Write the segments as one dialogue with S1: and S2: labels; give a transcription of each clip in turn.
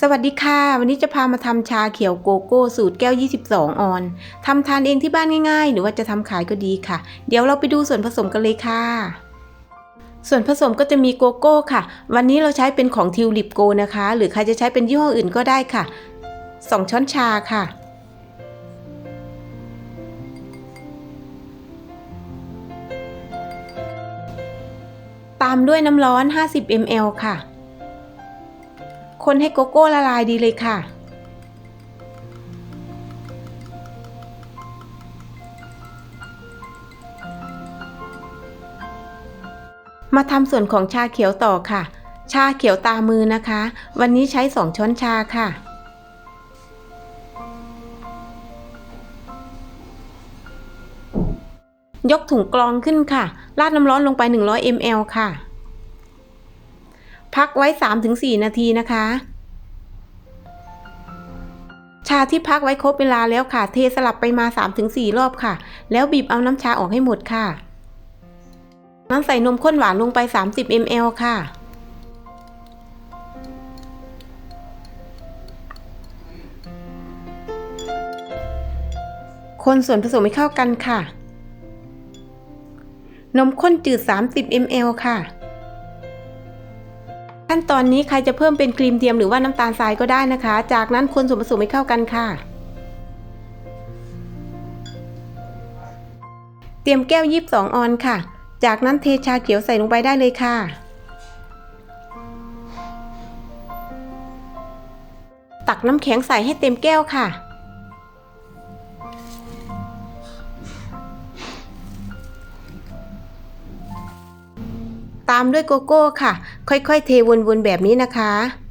S1: สวัสดีค่ะ วันนี้จะพามาทำชาเขียวโกโก้สูตรแก้ว 22 ออนทำทานเองที่บ้านง่าย ๆ หรือว่าจะทำขายก็ดีค่ะ เดี๋ยวเราไปดูส่วนผสมกันเลยค่ะ ส่วนผสมก็จะมีโกโก้ค่ะ วันนี้เราใช้เป็นของทิวลิปโกนะคะ หรือใครจะใช้เป็นยี่ห้ออื่นก็ได้ค่ะ 2 ช้อนชาค่ะ ตามด้วยน้ำร้อน 50 ml ค่ะ คนให้โกโก้ละลายดีเลยค่ะ มาทำส่วนของชาเขียวต่อค่ะ ชาเขียวตามือนะคะ วันนี้ใช้2ช้อนชาค่ะยกถุงกรองขึ้นค่ะ ราดน้ำร้อนลงไป 100 ml ค่ะ พักไว้ 3-4 นาทีนะคะ ชาที่พักไว้ครบเวลาแล้วค่ะ เทสลับไปมา 3-4 รอบค่ะ แล้วบีบเอาน้ำชาออกให้หมดค่ะน้ำใส่นมข้นหวานลงไป 30 ml ค่ะ คนส่วนผสมให้เข้ากันค่ะ นมข้นจืด 30 ml ค่ะ ขั้นตอนนี้ใครจะเพิ่มเป็นครีมเทียมหรือว่าน้ำตาลทรายก็ได้นะคะ จากนั้นคนส่วนผสมให้เข้ากันค่ะ เตรียมแก้วยีบสองออนค่ะ จากนั้นเทชาเขียวใส่ลงไปได้เลยค่ะ ตักน้ำแข็งใส่ให้เต็มแก้วค่ะ ตามด้วยโกโก้ค่ะ ค่อยๆ เทวนๆแบบนี้นะคะ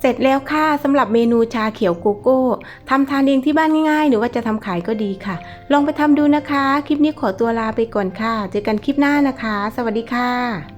S1: เสร็จแล้วค่ะสำหรับเมนูชาเขียวโกโก้ทำทานเองที่บ้านง่ายๆ หรือว่าจะทำขายก็ดีค่ะ ลองไปทำดูนะคะ คลิปนี้ขอตัวลาไปก่อนค่ะ เจอกันคลิปหน้านะคะ สวัสดีค่ะ